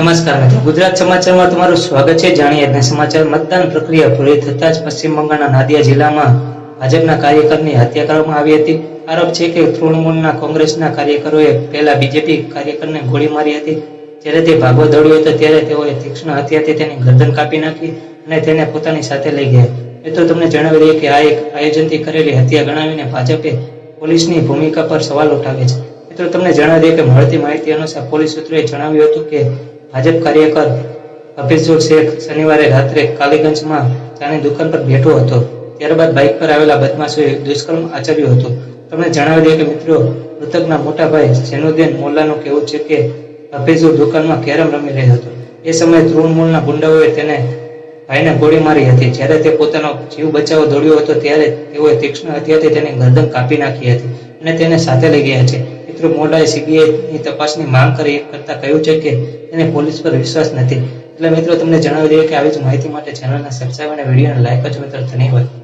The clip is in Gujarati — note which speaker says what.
Speaker 1: નમસ્કાર મિત્રો. ગુજરાત સમાચારમાં તમારું સ્વાગત છે. જાણીએ આજના સમાચાર. મતદાન પ્રક્રિયા પૂરી થતાં જ પશ્ચિમ બંગાળના નાદિયા જિલ્લામાં ભાજપના કાર્યકરની હત્યા કરવામાં આવી હતી. આરોપ છે કે તૃણમૂલના કોંગ્રેસના કાર્યકરોએ પહેલા બીજેપી કાર્યકરને ગોળી મારી હતી. જ્યારે તે ભાગો દોડ્યો હતો, ત્યારે તેઓએ તીક્ષ્ણ હત્યાથી તેની ગરદન કાપી નાખી અને તેને પોતાની સાથે લઈ ગયા. મિત્રો, તમને જણાવી દઈએ કે આ એક આયોજનથી કરેલી હત્યા ગણાવીને ભાજપે પોલીસની ભૂમિકા પર સવાલ ઉઠાવે છે. મિત્રો, તમને જણાવી દઈએ કે મળતી માહિતી અનુસાર પોલીસ સૂત્રોએ જણાવ્યું હતું કે ભાજપ કાર્યકર હફીઝુલ શેખ શનિવારે રાત્રે કાલીગંજમાં ચાની દુકાન પર બેઠો હતો. ત્યારબાદ બાઇક પર આવેલા બદમાશોએ દુષ્કર્મ આચર્યું હતું. તમને જણાવી દઈએ કે, મિત્રો, મૃતકના મોટા ભાઈ જેનુદ્દીન મોલ્લાનું કહેવું છે કે હફીઝુલ દુકાનમાં કેરમ રમી રહ્યો હતો. એ સમયે તૃણમૂલના ગુંડાઓએ તેને ભાઈને ગોળી મારી હતી. જ્યારે તે પોતાનો જીવ બચાવવા દોડ્યો હતો, ત્યારે તેઓએ તીક્ષ્ણ હત્યાથી તેની ગરદન કાપી નાખી હતી અને તેને સાથે લઈ ગયા છે. મિત્રો મોડાએ સીબીઆઈની તપાસની માંગ કરી કરતા કહ્યું છે કે તેને પોલીસ પર વિશ્વાસ નથી. એટલે મિત્રો, તમને જણાવી દઈએ કે આવી જ માહિતી માટે ચેનલને સબસ્ક્રાઈબ અને વિડીયોને લાઈક કરજો મિત્રો, ધન્યવાદ.